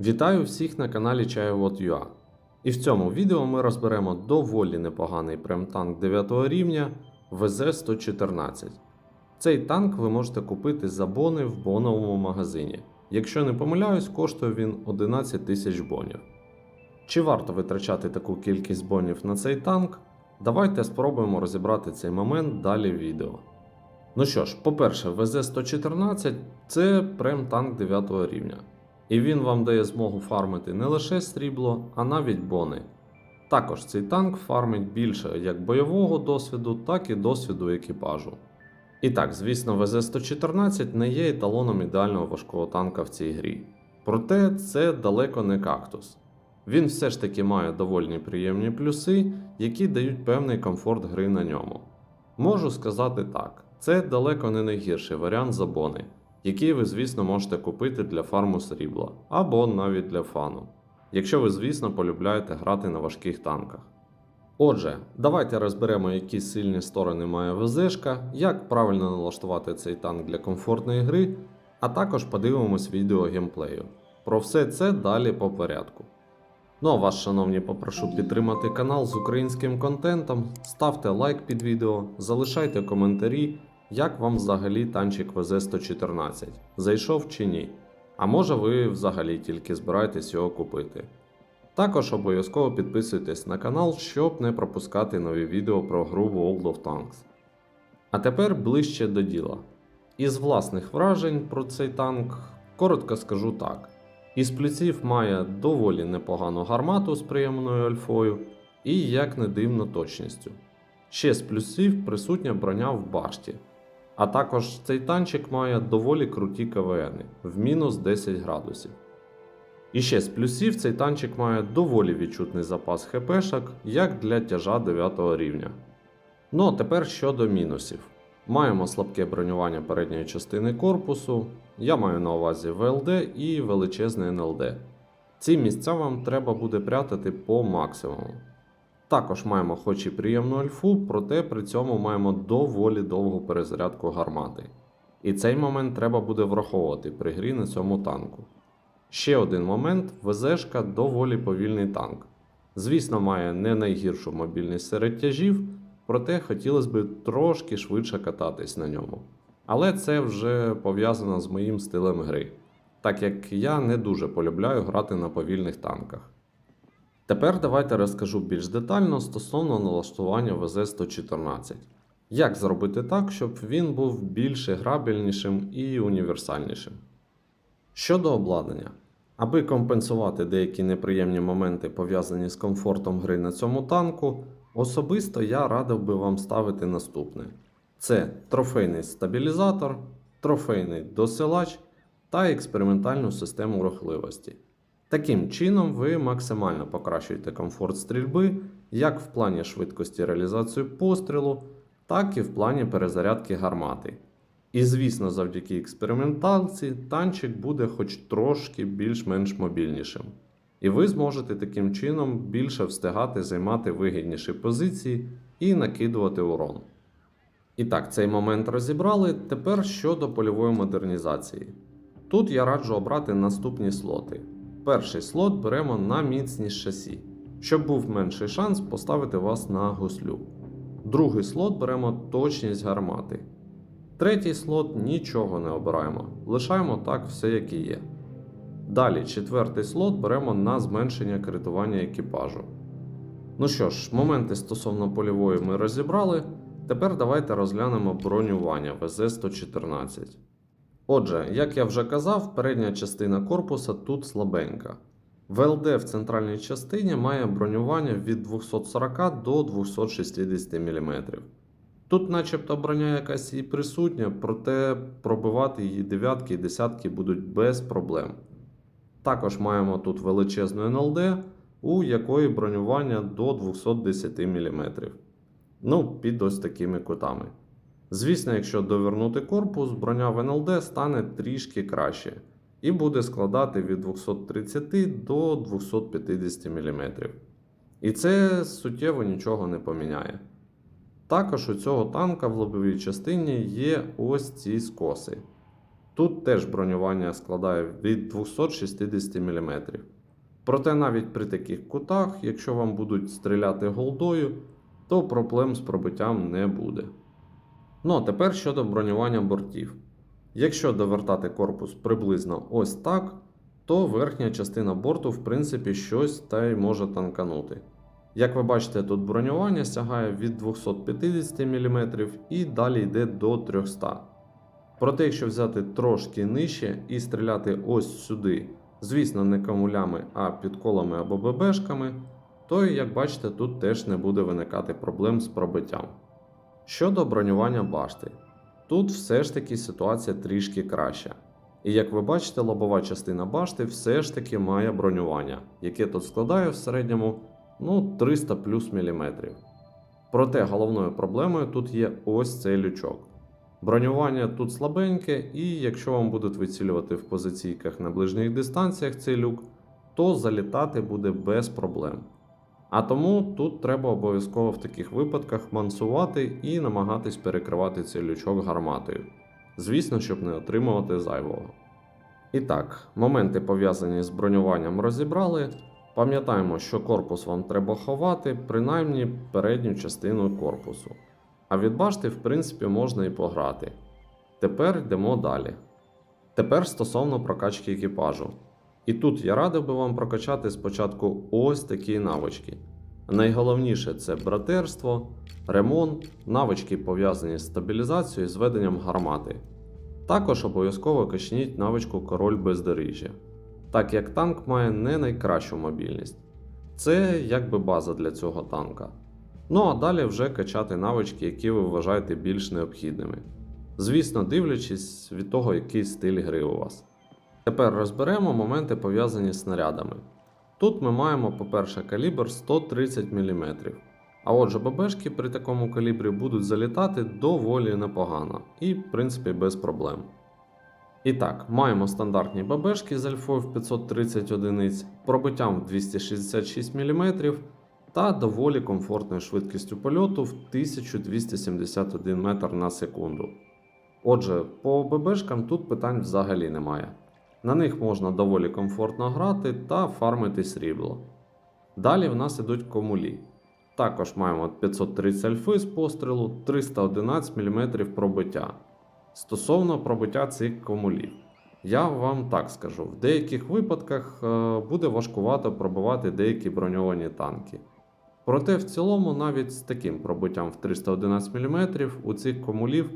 Вітаю всіх на каналі Чайвод.ua. І в цьому відео ми розберемо доволі непоганий премтанк 9 рівня ВЗ-114. Цей танк ви можете купити за бони в боновому магазині. Якщо не помиляюсь, коштує він 11 тисяч бонів. Чи варто витрачати таку кількість бонів на цей танк? Давайте спробуємо розібрати цей момент далі в відео. Ну що ж, по-перше, ВЗ-114 це прем-танк 9 рівня. І він вам дає змогу фармити не лише срібло, а навіть бони. Також цей танк фармить більше як бойового досвіду, так і досвіду екіпажу. І так, звісно, ВЗ-114 не є еталоном ідеального важкого танка в цій грі. Проте це далеко не кактус. Він все ж таки має доволі приємні плюси, які дають певний комфорт гри на ньому. Можу сказати так, це далеко не найгірший варіант за який ви, звісно, можете купити для фарму срібла або навіть для фану, якщо ви, звісно, полюбляєте грати на важких танках. Отже, давайте розберемо, які сильні сторони має ВЗшка, як правильно налаштувати цей танк для комфортної гри, а також подивимось відео геймплею. Про все це далі по порядку. Ну а вас, шановні, попрошу підтримати канал з українським контентом, ставте лайк під відео, залишайте коментарі, як вам взагалі танчик ВЗ-114, зайшов чи ні. А може ви взагалі тільки збираєтесь його купити. Також обов'язково підписуйтесь на канал, щоб не пропускати нові відео про гру World of Tanks. А тепер ближче до діла. Із власних вражень про цей танк коротко скажу так. Із плюсів має доволі непогану гармату з приємною альфою і, як не дивно, точністю. Ще з плюсів присутня броня в башті. А також цей танчик має доволі круті КВН в мінус 10 градусів. І ще з плюсів цей танчик має доволі відчутний запас ХПшок, як для тяжа 9 рівня. Ну а тепер щодо мінусів. Маємо слабке бронювання передньої частини корпусу, я маю на увазі ВЛД і величезне НЛД. Ці місця вам треба буде прятати по максимуму. Також маємо хоч і приємну альфу, проте при цьому маємо доволі довгу перезарядку гармати. І цей момент треба буде враховувати при грі на цьому танку. Ще один момент: ВЗшка доволі повільний танк. Звісно, має не найгіршу мобільність серед тяжів, проте хотілося б трошки швидше кататись на ньому. Але це вже пов'язано з моїм стилем гри, так як я не дуже полюбляю грати на повільних танках. Тепер давайте розкажу більш детально стосовно налаштування ВЗ-114. Як зробити так, щоб він був більш грабельнішим і універсальнішим. Щодо обладнання. Аби компенсувати деякі неприємні моменти, пов'язані з комфортом гри на цьому танку, особисто я радив би вам ставити наступне: це трофейний стабілізатор, трофейний досилач та експериментальну систему рухливості. Таким чином, ви максимально покращуєте комфорт стрільби як в плані швидкості реалізації пострілу, так і в плані перезарядки гармати. І звісно, завдяки експерименталці танчик буде хоч трошки більш-менш мобільнішим. І ви зможете таким чином більше встигати займати вигідніші позиції і накидувати урон. І так, цей момент розібрали. Тепер щодо польової модернізації. Тут я раджу обрати наступні слоти. Перший слот беремо на міцність шасі, щоб був менший шанс поставити вас на гуслю. Другий слот беремо точність гармати. Третій слот нічого не обираємо, лишаємо так все, як і є. Далі, четвертий слот беремо на зменшення критування екіпажу. Ну що ж, моменти стосовно польової ми розібрали. Тепер давайте розглянемо бронювання ВЗ-114. Отже, як я вже казав, передня частина корпуса тут слабенька. ВЛД в центральній частині має бронювання від 240 до 260 мм. Тут, начебто, броня якась і присутня, проте пробивати її дев'ятки і десятки будуть без проблем. Також маємо тут величезну НЛД, у якої бронювання до 210 мм. Ну, під ось такими кутами. Звісно, якщо довернути корпус, броня в НЛД стане трішки краще і буде складати від 230 до 250 мм. І це суттєво нічого не поміняє. Також у цього танка в лобовій частині є ось ці скоси. Тут теж бронювання складає від 260 мм. Проте навіть при таких кутах, якщо вам будуть стріляти голдою, то проблем з пробиттям не буде. Ну а тепер щодо бронювання бортів. Якщо довертати корпус приблизно ось так, то верхня частина борту, в принципі, щось та й може танканути. Як ви бачите, тут бронювання сягає від 250 мм і далі йде до 300 Проте, якщо взяти трошки нижче і стріляти ось сюди, звісно, не камулями, а підколами або ББшками, то, як бачите, тут теж не буде виникати проблем з пробиттям. Щодо бронювання башти, тут все ж таки ситуація трішки краща. І як ви бачите, лобова частина башти все ж таки має бронювання, яке тут складає в середньому ну, 300 плюс міліметрів. Проте головною проблемою тут є ось цей лючок. Бронювання тут слабеньке, і якщо вам будуть вицілювати в позиційках на ближніх дистанціях цей люк, то залітати буде без проблем. А тому тут треба обов'язково в таких випадках мансувати і намагатись перекривати цей лючок гарматою. Звісно, щоб не отримувати зайвого. І так, моменти пов'язані з бронюванням розібрали. Пам'ятаємо, що корпус вам треба ховати, принаймні передню частину корпусу. А від башти, в принципі, можна і пограти. Тепер йдемо далі. Тепер стосовно прокачки екіпажу. І тут я радив би вам прокачати спочатку ось такі навички. Найголовніше це братерство, ремонт, навички пов'язані з стабілізацією і зведенням гармати. Також обов'язково качніть навичку король бездоріжжя, так як танк має не найкращу мобільність. Це якби база для цього танка. Ну а далі вже качати навички, які ви вважаєте більш необхідними. Звісно, дивлячись від того, який стиль гри у вас. Тепер розберемо моменти пов'язані з снарядами. Тут ми маємо, по-перше, калібр 130 мм. А отже, ББшки при такому калібрі будуть залітати доволі непогано і, в принципі, без проблем. І так, маємо стандартні ББшки з альфою в 530 одиниць, пробиттям в 266 мм та доволі комфортною швидкістю польоту в 1271 метр на секунду. Отже, по ББшкам тут питань взагалі немає. На них можна доволі комфортно грати та фармити срібло. Далі в нас ідуть комулі. Також маємо 530 альфи з пострілу, 311 мм пробиття. Стосовно пробиття цих комулів, я вам так скажу: в деяких випадках е, буде важкувато пробивати деякі броньовані танки. Проте в цілому, навіть з таким пробиттям в 311 мм у цих комулів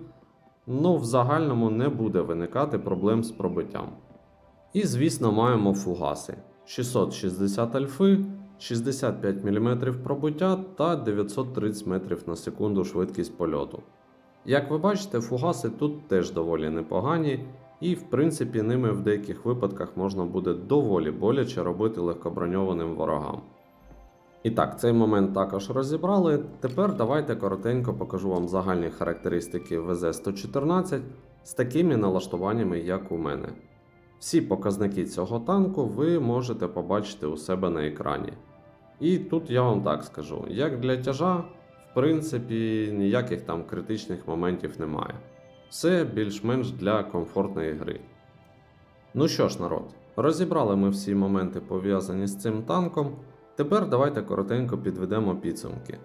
ну, в загальному не буде виникати проблем з пробиттям. І, звісно, маємо фугаси 660 альфи, 65 мм пробиття та 930 метрів на секунду швидкість польоту. Як ви бачите, фугаси тут теж доволі непогані, і в принципі ними в деяких випадках можна буде доволі боляче робити легкоброньованим ворогам. І так, цей момент також розібрали. Тепер давайте коротенько покажу вам загальні характеристики ВЗ-114 з такими налаштуваннями, як у мене. Всі показники цього танку ви можете побачити у себе на екрані. І тут я вам так скажу: як для тяжа, в принципі, ніяких там критичних моментів немає. Все більш-менш для комфортної гри. Ну що ж, народ, розібрали ми всі моменти пов'язані з цим танком. Тепер давайте коротенько підведемо підсумки.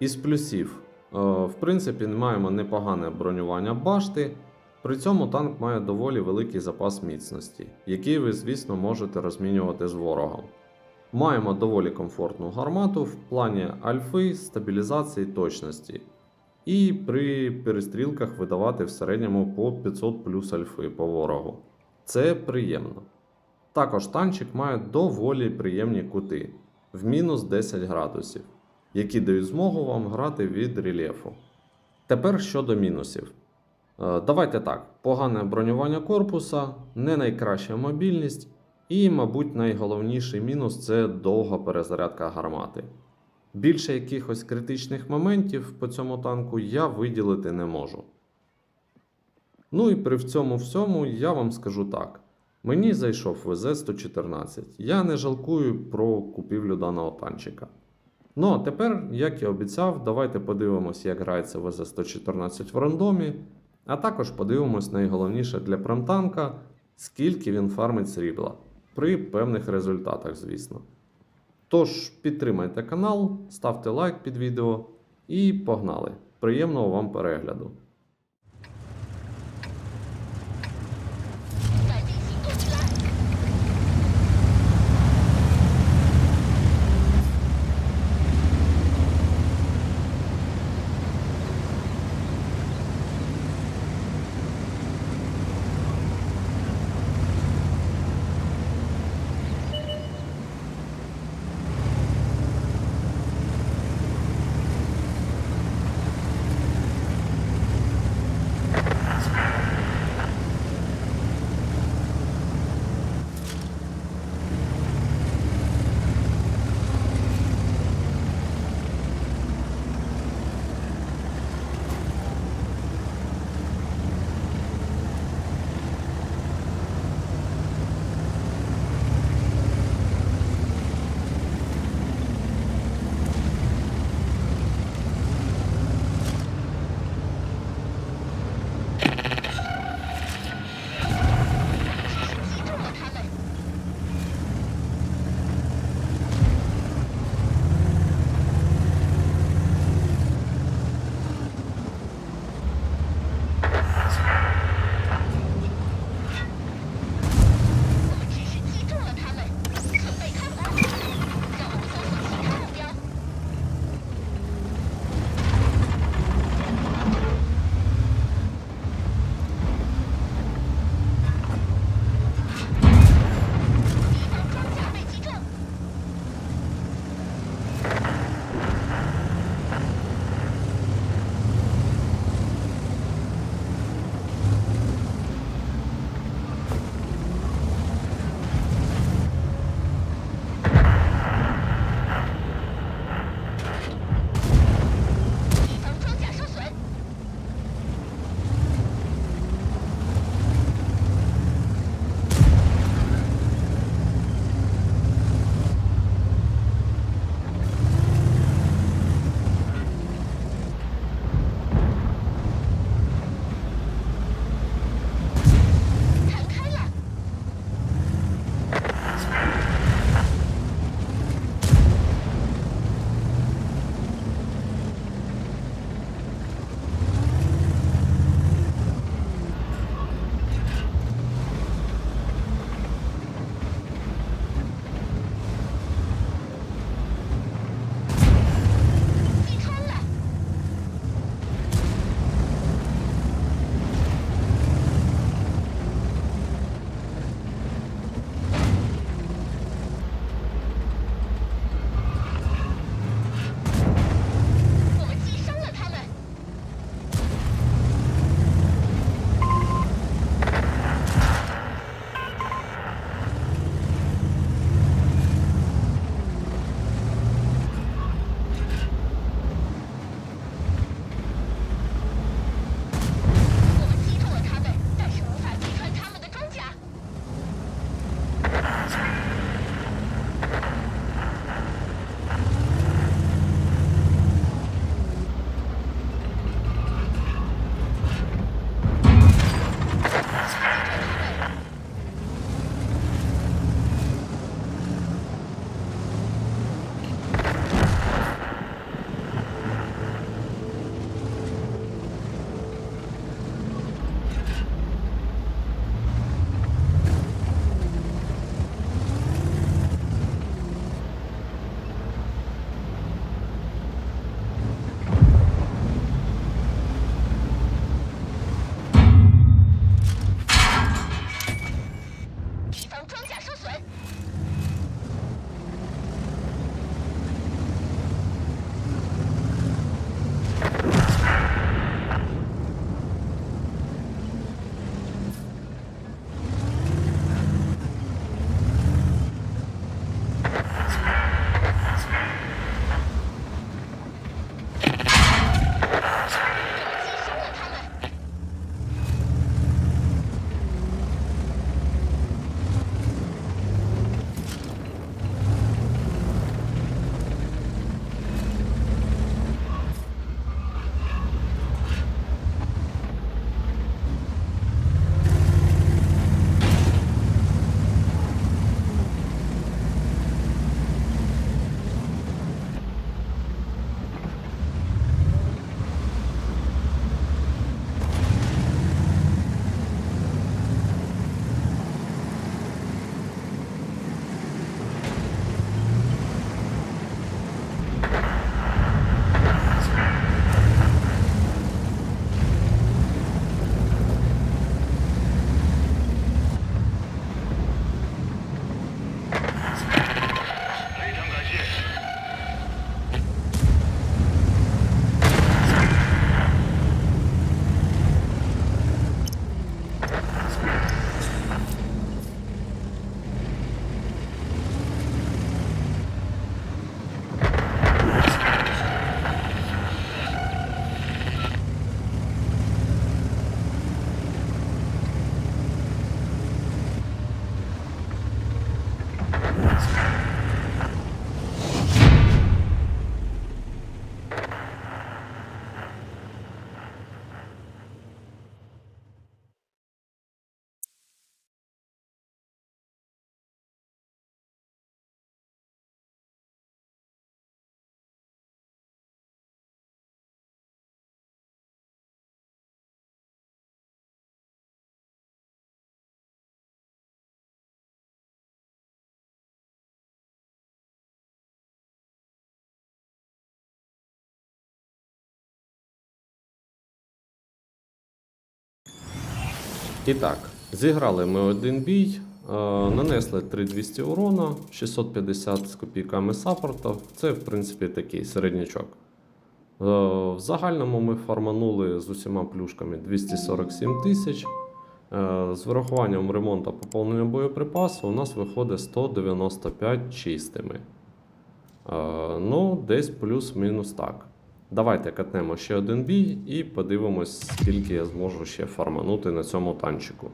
Із плюсів, е, в принципі, маємо непогане бронювання башти. При цьому танк має доволі великий запас міцності, який ви, звісно, можете розмінювати з ворогом. Маємо доволі комфортну гармату в плані альфи, стабілізації точності. І при перестрілках видавати в середньому по 500 плюс альфи по ворогу. Це приємно. Також танчик має доволі приємні кути в мінус 10 градусів, які дають змогу вам грати від рельєфу. Тепер щодо мінусів. Е, Давайте так: погане бронювання корпуса, не найкраща мобільність, і, мабуть, найголовніший мінус це довга перезарядка гармати. Більше якихось критичних моментів по цьому танку я виділити не можу. Ну і при цьому всьому я вам скажу так: мені зайшов ВЗ-114. Я не жалкую про купівлю даного танчика. Ну а тепер, як і обіцяв, давайте подивимося, як грається ВЗ-114 в рандомі. А також подивимось найголовніше для премтанка, скільки він фармить срібла. При певних результатах, звісно. Тож, підтримайте канал, ставте лайк під відео і погнали! Приємного вам перегляду! Chicken. І так, зіграли ми один бій, е, нанесли 3200 урона, 650 з копійками саппорта. Це, в принципі, такий середнячок. Е, В загальному ми фарманули з усіма плюшками 247 тисяч. Е, З вирахуванням ремонту поповнення боєприпасу у нас виходить 195 чистими. Ну, десь плюс-мінус так. Давайте катнемо ще один бій і подивимось, скільки я зможу ще фарманути на цьому танчику.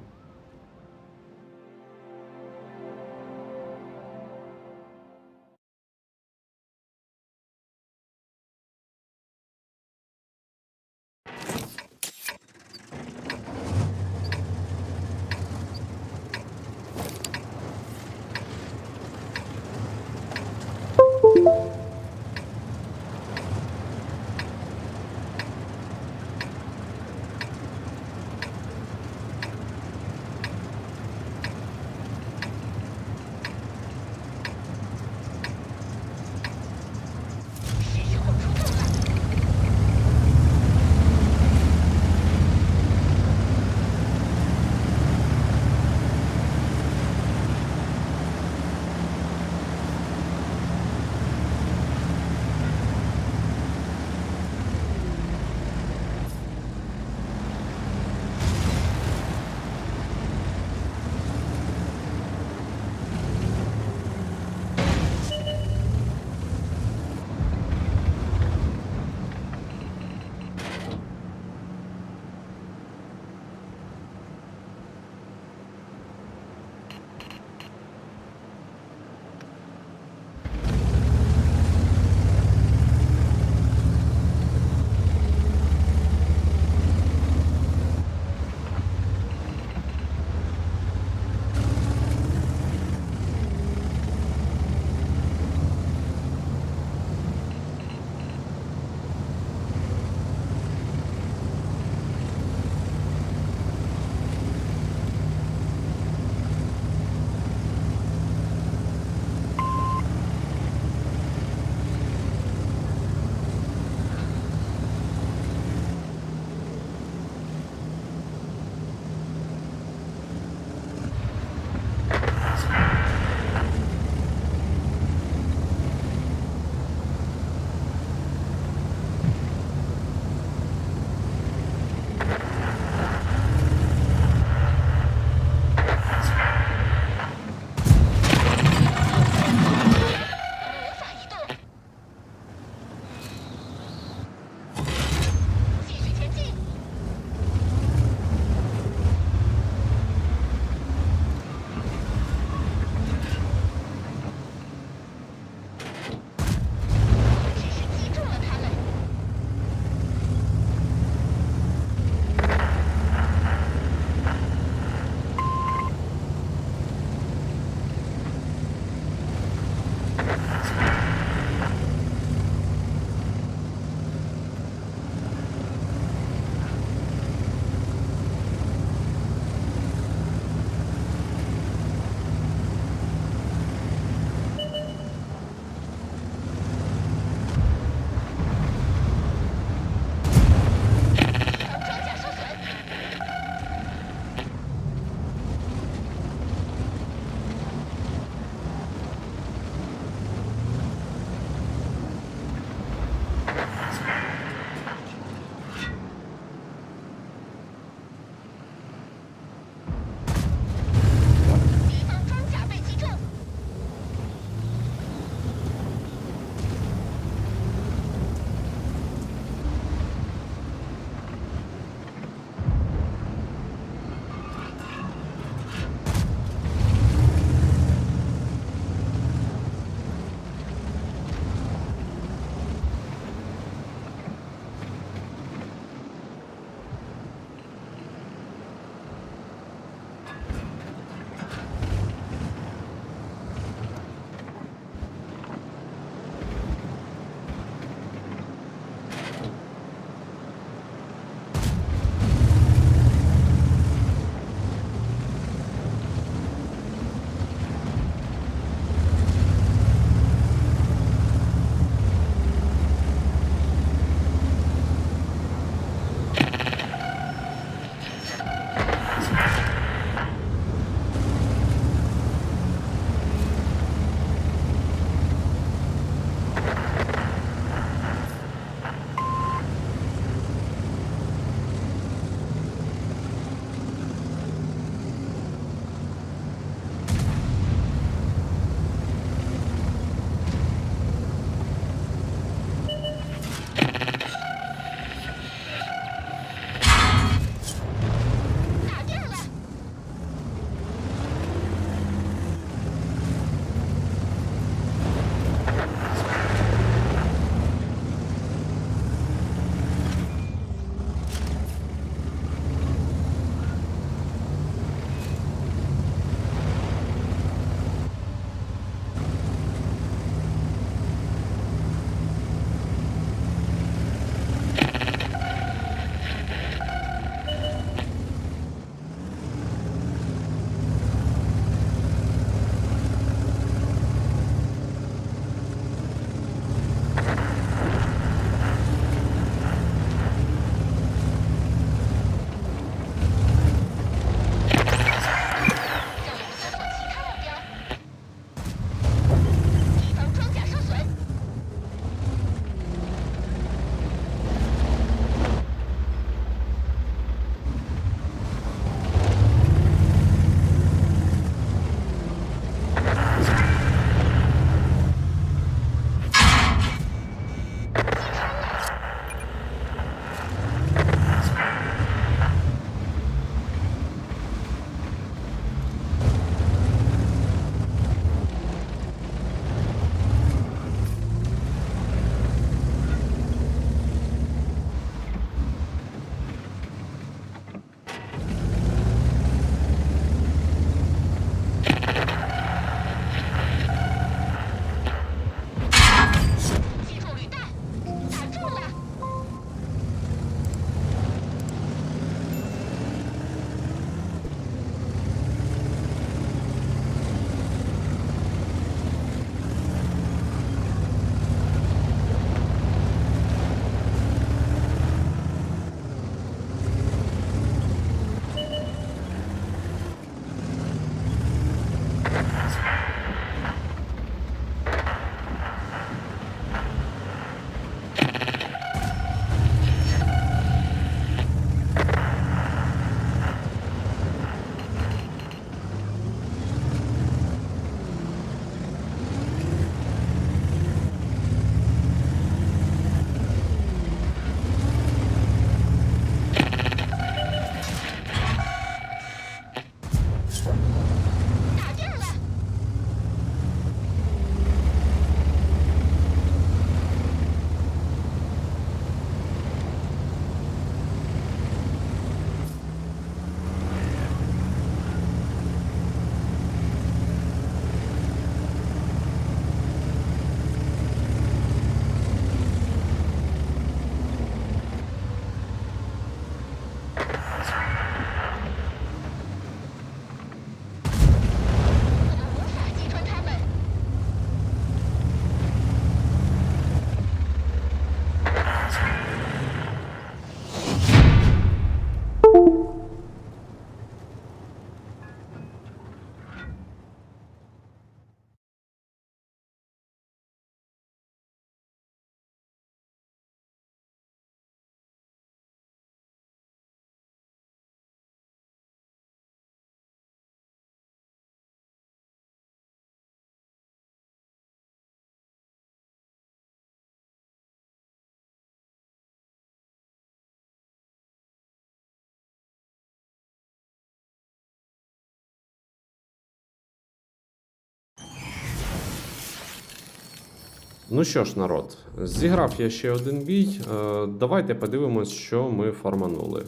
Ну що ж, народ, зіграв я ще один бій. Е, давайте подивимось, що ми фарманули.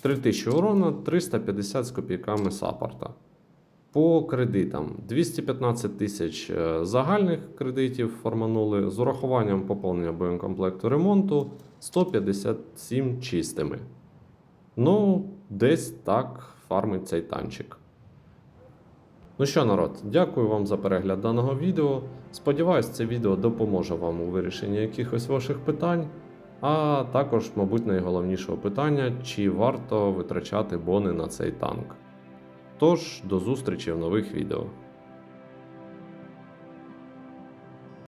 3000 урона, 350 з копійками саппорта. По кредитам 215 тисяч е, загальних кредитів форманули з урахуванням поповнення боєкомплекту ремонту 157 чистими. Ну, десь так фармить цей танчик. Ну що, народ, дякую вам за перегляд даного відео. Сподіваюсь, це відео допоможе вам у вирішенні якихось ваших питань. А також, мабуть, найголовнішого питання, чи варто витрачати бони на цей танк. Тож, до зустрічі в нових відео.